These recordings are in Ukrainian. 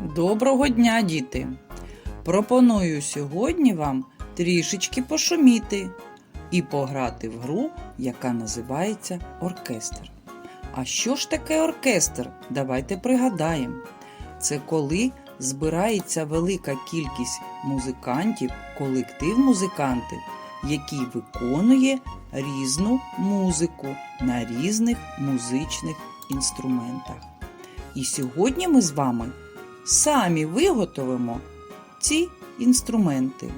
Доброго дня, діти! Пропоную сьогодні вам трішечки пошуміти і пограти в гру, яка називається оркестр. А що ж таке оркестр? Давайте пригадаємо. Це коли збирається велика кількість музикантів, колектив музикантів, який виконує різну музику на різних музичних інструментах. І сьогодні ми з вами самі виготовимо ці інструменти.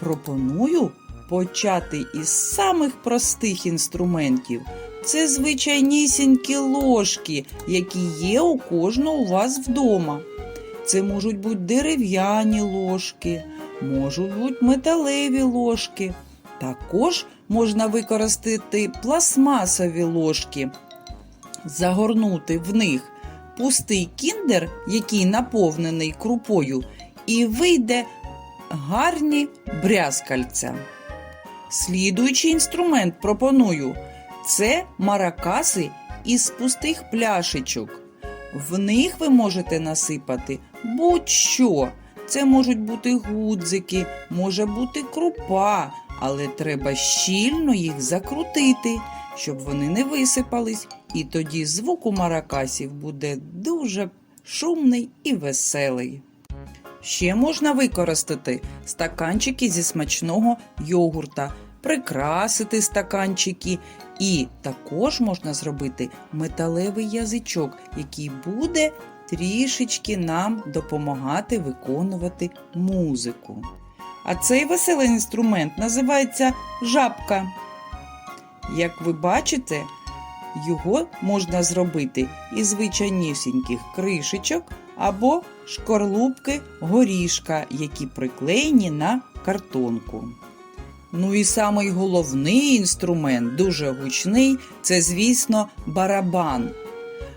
Пропоную почати із самих простих інструментів. Це звичайнісінькі ложки, які є у кожного у вас вдома. Це можуть бути дерев'яні ложки, можуть бути металеві ложки. Також можна використати пластмасові ложки, загорнути в них пустий кіндер, який наповнений крупою, і вийде гарні брязкальця. Слідуючий інструмент пропоную це маракаси із пустих пляшечок. В них ви можете насипати будь-що. Це можуть бути гудзики, може бути крупа, але треба щільно їх закрутити, щоб вони не висипались, і тоді звук у маракасів буде дуже шумний і веселий. Ще можна використати стаканчики зі смачного йогурта, прикрасити стаканчики, і також можна зробити металевий язичок, який буде трішечки нам допомагати виконувати музику. А цей веселий інструмент називається жабка. Як ви бачите, його можна зробити із звичайнісіньких кришечок або шкорлупки горішка, які приклеєні на картонку. Ну і самий головний інструмент, дуже гучний, це, звісно, барабан.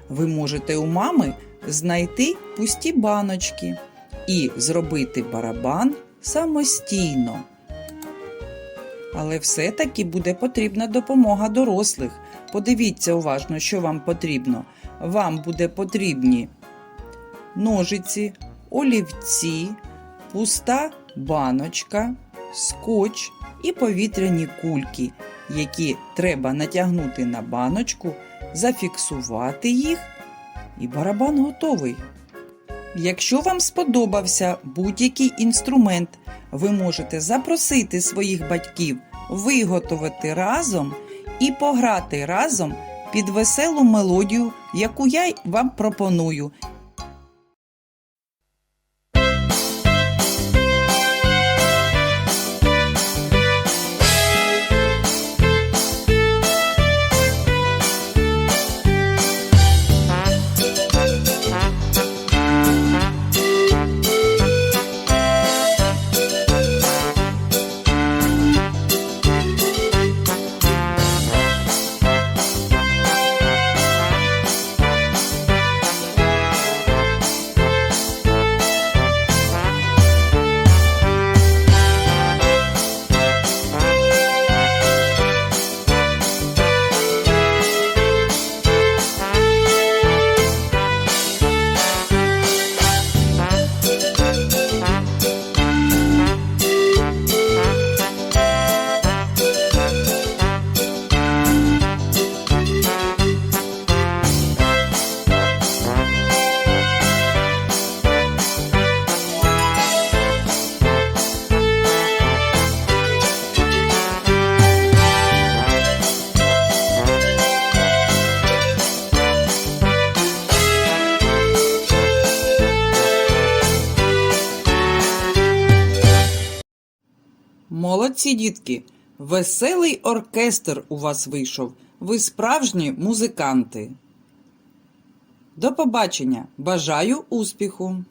Ви можете у мами знайти пусті баночки і зробити барабан самостійно. Але все-таки буде потрібна допомога дорослих. Подивіться уважно, що вам потрібно. Вам буде потрібні ножиці, олівці, пуста баночка, скотч і повітряні кульки, які треба натягнути на баночку, зафіксувати їх, і барабан готовий. Якщо вам сподобався будь-який інструмент, ви можете запросити своїх батьків виготовити разом і пограти разом під веселу мелодію, яку я вам пропоную. Молодці, дітки! Веселий оркестр у вас вийшов. Ви справжні музиканти. До побачення! Бажаю успіху!